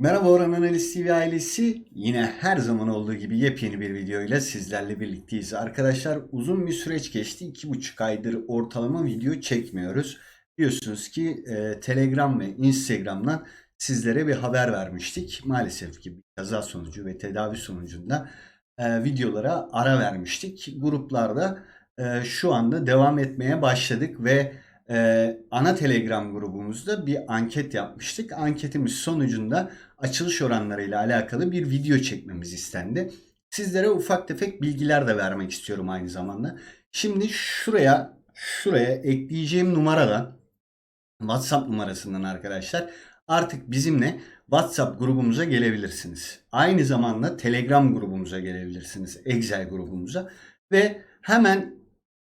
Merhaba Orhan Analiz TV ailesi. Yine her zaman olduğu gibi yepyeni bir video ile sizlerle birlikteyiz. Arkadaşlar uzun bir süreç geçti. 2,5 aydır ortalama video çekmiyoruz. Biliyorsunuz ki e, Telegram ve Instagram'dan sizlere bir haber vermiştik. Maalesef ki bir kaza sonucu ve tedavi sonucunda e, videolara ara vermiştik. Gruplarda e, şu anda devam etmeye başladık ve e, ana Telegram grubumuzda bir anket yapmıştık. Anketimiz sonucunda açılış oranlarıyla alakalı bir video çekmemiz istendi. Sizlere ufak tefek bilgiler de vermek istiyorum aynı zamanda. Şimdi şuraya şuraya ekleyeceğim numaradan WhatsApp numarasından arkadaşlar artık bizimle WhatsApp grubumuza gelebilirsiniz. Aynı zamanda Telegram grubumuza gelebilirsiniz. Excel grubumuza ve hemen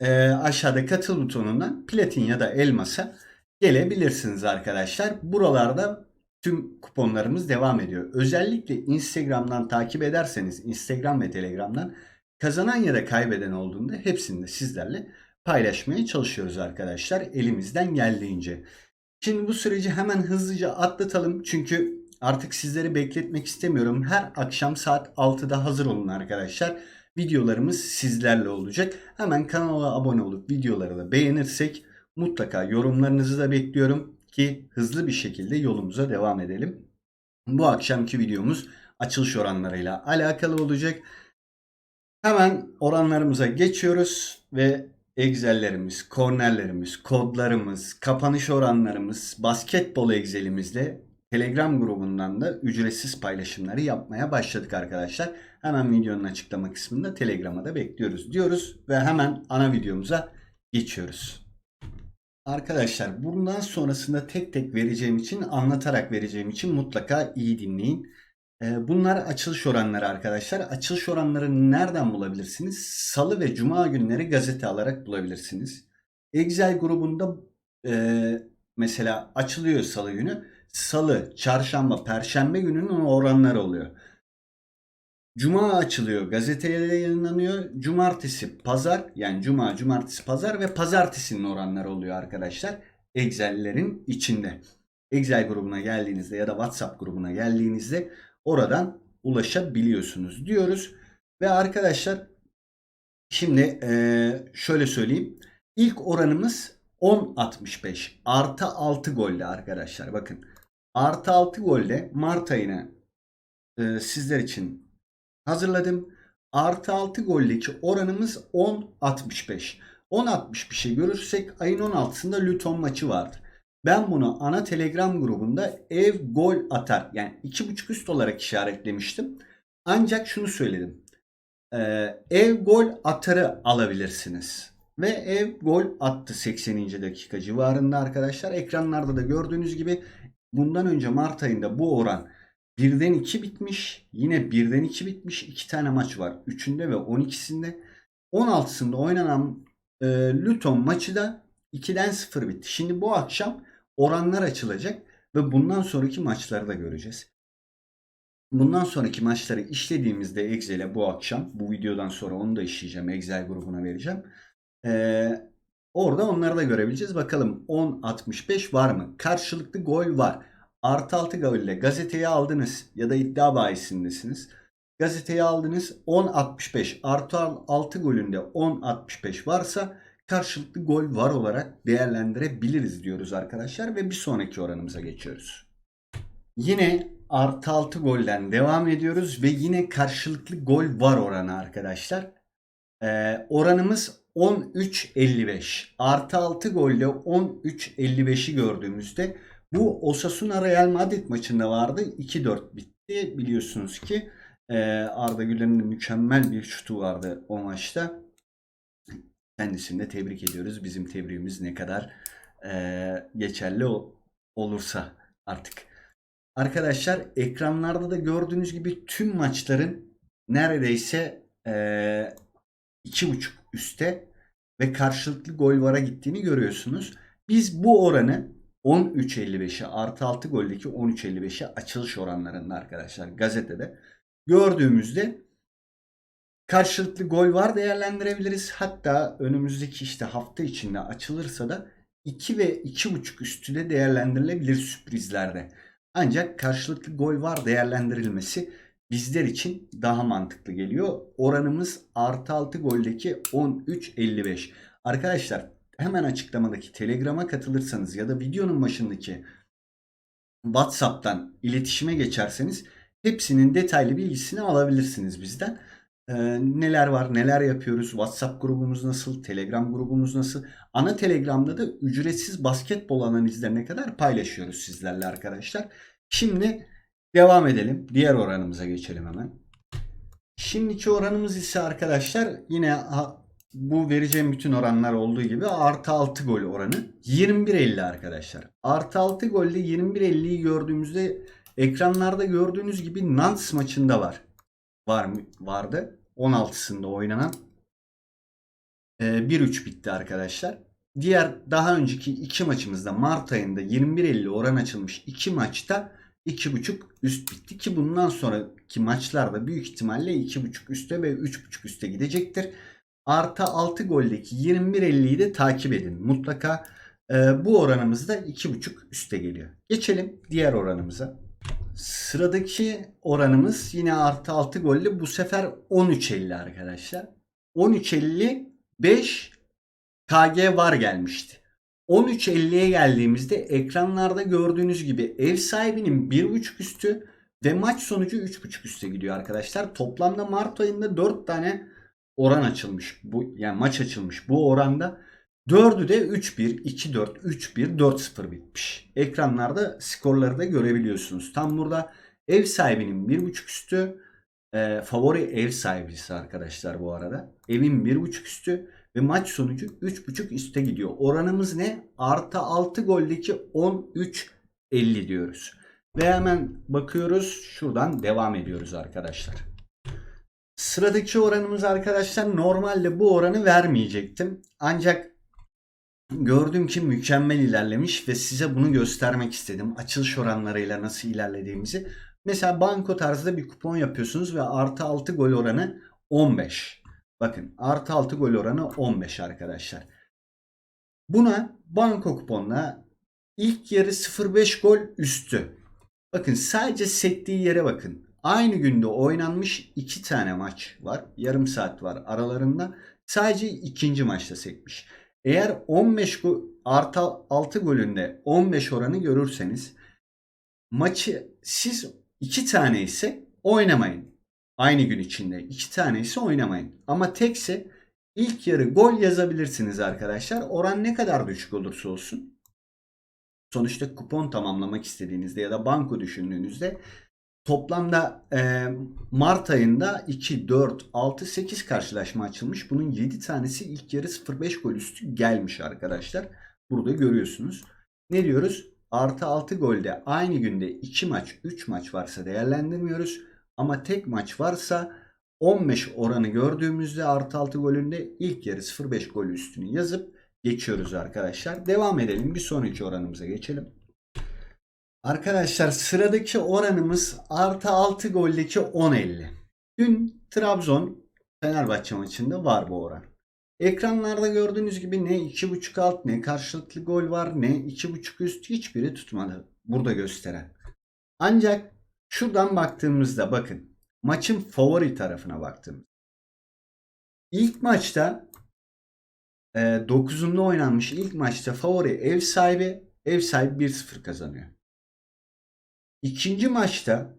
e, aşağıda katıl butonundan platin ya da elmasa gelebilirsiniz arkadaşlar. Buralarda tüm kuponlarımız devam ediyor. Özellikle Instagram'dan takip ederseniz Instagram ve Telegram'dan kazanan ya da kaybeden olduğunda hepsini de sizlerle paylaşmaya çalışıyoruz arkadaşlar elimizden geldiğince. Şimdi bu süreci hemen hızlıca atlatalım çünkü artık sizleri bekletmek istemiyorum. Her akşam saat 6'da hazır olun arkadaşlar. Videolarımız sizlerle olacak. Hemen kanala abone olup videoları da beğenirsek mutlaka yorumlarınızı da bekliyorum ki hızlı bir şekilde yolumuza devam edelim. Bu akşamki videomuz açılış oranlarıyla alakalı olacak. Hemen oranlarımıza geçiyoruz ve Excel'lerimiz, kornerlerimiz, kodlarımız, kapanış oranlarımız, basketbol Excel'imizle Telegram grubundan da ücretsiz paylaşımları yapmaya başladık arkadaşlar. Hemen videonun açıklama kısmında Telegram'a da bekliyoruz diyoruz ve hemen ana videomuza geçiyoruz. Arkadaşlar bundan sonrasında tek tek vereceğim için anlatarak vereceğim için mutlaka iyi dinleyin. Ee, Bunlar açılış oranları arkadaşlar. Açılış oranlarını nereden bulabilirsiniz? Salı ve Cuma günleri gazete alarak bulabilirsiniz. Excel grubunda e, mesela açılıyor Salı günü. Salı, Çarşamba, Perşembe gününün oranları oluyor. Cuma açılıyor, gazeteye yayınlanıyor. Cumartesi, pazar yani cuma, cumartesi, pazar ve pazartesinin oranları oluyor arkadaşlar. Excel'lerin içinde. Excel grubuna geldiğinizde ya da WhatsApp grubuna geldiğinizde oradan ulaşabiliyorsunuz diyoruz. Ve arkadaşlar şimdi şöyle söyleyeyim. İlk oranımız 10.65 artı 6 golle arkadaşlar. Bakın artı 6 golle Mart ayına eee, sizler için hazırladım. Artı 6 goldeki oranımız 10.65. 10.65'i görürsek ayın 16'sında Luton maçı vardı. Ben bunu ana Telegram grubunda ev gol atar yani 2.5 üst olarak işaretlemiştim. Ancak şunu söyledim. Ee, ev gol atarı alabilirsiniz. Ve ev gol attı 80. dakika civarında arkadaşlar. Ekranlarda da gördüğünüz gibi bundan önce Mart ayında bu oran 1'den 2 bitmiş. Yine 1'den 2 bitmiş. 2 tane maç var. 3'ünde ve 12'sinde. 16'sında oynanan e, Luton maçı da 2'den 0 bitti. Şimdi bu akşam oranlar açılacak ve bundan sonraki maçları da göreceğiz. Bundan sonraki maçları işlediğimizde Excel'e bu akşam, bu videodan sonra onu da işleyeceğim. Excel grubuna vereceğim. Ee, orada onları da görebileceğiz. Bakalım 10.65 var mı? Karşılıklı gol var. Artı 6 golle gazeteyi aldınız ya da iddia bahisindesiniz. Gazeteyi aldınız 10.65 artı 6 golünde 10.65 varsa karşılıklı gol var olarak değerlendirebiliriz diyoruz arkadaşlar ve bir sonraki oranımıza geçiyoruz. Yine artı 6 golden devam ediyoruz ve yine karşılıklı gol var oranı arkadaşlar. Ee, oranımız 13.55. Artı 6 golle 13.55'i gördüğümüzde bu Osasuna Real Madrid maçında vardı. 2-4 bitti. Biliyorsunuz ki e, Arda Güler'in mükemmel bir şutu vardı o maçta. Kendisini de tebrik ediyoruz. Bizim tebriğimiz ne kadar e, geçerli olursa artık. Arkadaşlar ekranlarda da gördüğünüz gibi tüm maçların neredeyse e, 2.5 üste ve karşılıklı gol vara gittiğini görüyorsunuz. Biz bu oranı 13.55'e artı 6 goldeki 13.55'e açılış oranlarında arkadaşlar gazetede gördüğümüzde karşılıklı gol var değerlendirebiliriz. Hatta önümüzdeki işte hafta içinde açılırsa da 2 ve 2.5 üstü de değerlendirilebilir sürprizlerde. Ancak karşılıklı gol var değerlendirilmesi bizler için daha mantıklı geliyor. Oranımız artı 6 goldeki 13.55. Arkadaşlar hemen açıklamadaki Telegram'a katılırsanız ya da videonun başındaki WhatsApp'tan iletişime geçerseniz hepsinin detaylı bilgisini alabilirsiniz bizden. Ee, neler var, neler yapıyoruz, WhatsApp grubumuz nasıl, Telegram grubumuz nasıl. Ana Telegram'da da ücretsiz basketbol analizlerine kadar paylaşıyoruz sizlerle arkadaşlar. Şimdi devam edelim. Diğer oranımıza geçelim hemen. Şimdiki oranımız ise arkadaşlar yine bu vereceğim bütün oranlar olduğu gibi artı 6 gol oranı 21.50 arkadaşlar. Artı 6 golde 21.50'yi gördüğümüzde ekranlarda gördüğünüz gibi Nantes maçında var. Var mı? Vardı. 16'sında oynanan ee, 1-3 bitti arkadaşlar. Diğer daha önceki iki maçımızda Mart ayında 21.50 oran açılmış iki maçta 2.5 üst bitti ki bundan sonraki maçlarda büyük ihtimalle 2.5 üste ve 3.5 üste gidecektir. Artı 6 goldeki 21.50'yi de takip edin. Mutlaka e, bu oranımız da 2.5 üste geliyor. Geçelim diğer oranımıza. Sıradaki oranımız yine artı 6 golle bu sefer 13.50 arkadaşlar. 13.50 5 KG var gelmişti. 13.50'ye geldiğimizde ekranlarda gördüğünüz gibi ev sahibinin 1.5 üstü ve maç sonucu 3.5 üste gidiyor arkadaşlar. Toplamda Mart ayında 4 tane oran açılmış. Bu yani maç açılmış bu oranda. 4'ü de 3-1, 2-4, 3-1, 4-0 bitmiş. Ekranlarda skorları da görebiliyorsunuz. Tam burada ev sahibinin 1.5 üstü e, favori ev sahibisi arkadaşlar bu arada. Evin 1.5 üstü ve maç sonucu 3.5 üste gidiyor. Oranımız ne? Artı 6 goldeki 13.50 diyoruz. Ve hemen bakıyoruz. Şuradan devam ediyoruz arkadaşlar. Sıradaki oranımız arkadaşlar normalde bu oranı vermeyecektim. Ancak gördüm ki mükemmel ilerlemiş ve size bunu göstermek istedim. Açılış oranlarıyla nasıl ilerlediğimizi. Mesela banko tarzda bir kupon yapıyorsunuz ve artı 6 gol oranı 15. Bakın artı 6 gol oranı 15 arkadaşlar. Buna banko kuponla ilk yarı 0.5 gol üstü. Bakın sadece sektiği yere bakın. Aynı günde oynanmış iki tane maç var. Yarım saat var aralarında. Sadece ikinci maçta sekmiş. Eğer 15 gol, artı 6 golünde 15 oranı görürseniz maçı siz iki tane ise oynamayın. Aynı gün içinde iki tane ise oynamayın. Ama tekse ilk yarı gol yazabilirsiniz arkadaşlar. Oran ne kadar düşük olursa olsun. Sonuçta kupon tamamlamak istediğinizde ya da banko düşündüğünüzde toplamda e, Mart ayında 2, 4, 6, 8 karşılaşma açılmış. Bunun 7 tanesi ilk yarı 0.5 gol üstü gelmiş arkadaşlar. Burada görüyorsunuz. Ne diyoruz? Artı 6 golde aynı günde 2 maç 3 maç varsa değerlendirmiyoruz. Ama tek maç varsa 15 oranı gördüğümüzde artı 6 golünde ilk yarı 0.5 gol üstünü yazıp geçiyoruz arkadaşlar. Devam edelim. Bir sonraki oranımıza geçelim. Arkadaşlar sıradaki oranımız artı 6 goldeki 10.50. Dün Trabzon Fenerbahçe maçında var bu oran. Ekranlarda gördüğünüz gibi ne 2.5 alt ne karşılıklı gol var ne 2.5 üst hiçbiri tutmadı burada gösteren. Ancak şuradan baktığımızda bakın maçın favori tarafına baktığımız. İlk maçta e, 9'unda oynanmış ilk maçta favori ev sahibi ev sahibi 1-0 kazanıyor. İkinci maçta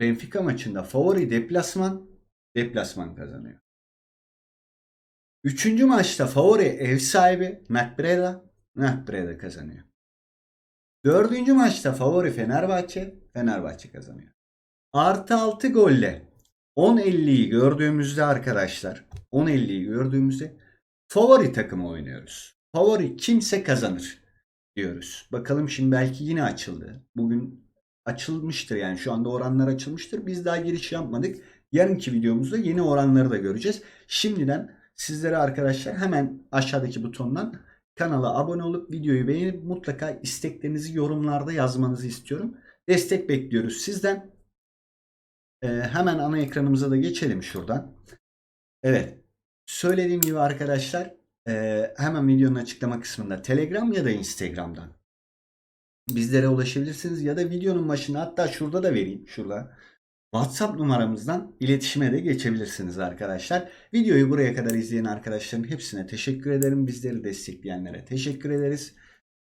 Benfica maçında favori deplasman deplasman kazanıyor. Üçüncü maçta favori ev sahibi Mert Breda kazanıyor. Dördüncü maçta favori Fenerbahçe Fenerbahçe kazanıyor. Artı 6 golle 10.50'yi gördüğümüzde arkadaşlar 10.50'yi gördüğümüzde favori takımı oynuyoruz. Favori kimse kazanır diyoruz. Bakalım şimdi belki yine açıldı. Bugün açılmıştır yani şu anda oranlar açılmıştır. Biz daha giriş yapmadık. Yarınki videomuzda yeni oranları da göreceğiz. Şimdiden sizlere arkadaşlar hemen aşağıdaki butondan kanala abone olup videoyu beğenip mutlaka isteklerinizi yorumlarda yazmanızı istiyorum. Destek bekliyoruz sizden. Ee, hemen ana ekranımıza da geçelim şuradan. Evet. Söylediğim gibi arkadaşlar e, hemen videonun açıklama kısmında Telegram ya da Instagram'dan bizlere ulaşabilirsiniz ya da videonun başına hatta şurada da vereyim şurada. WhatsApp numaramızdan iletişime de geçebilirsiniz arkadaşlar. Videoyu buraya kadar izleyen arkadaşların hepsine teşekkür ederim. Bizleri destekleyenlere teşekkür ederiz.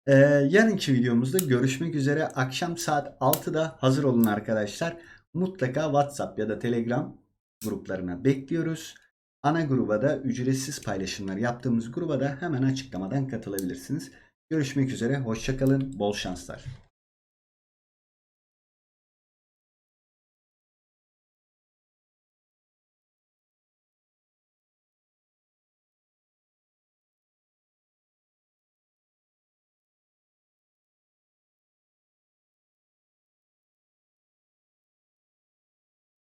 Ee, yarınki videomuzda görüşmek üzere. Akşam saat 6'da hazır olun arkadaşlar. Mutlaka WhatsApp ya da Telegram gruplarına bekliyoruz. Ana gruba da ücretsiz paylaşımlar yaptığımız gruba da hemen açıklamadan katılabilirsiniz. Görüşmek üzere. Hoşçakalın. Bol şanslar.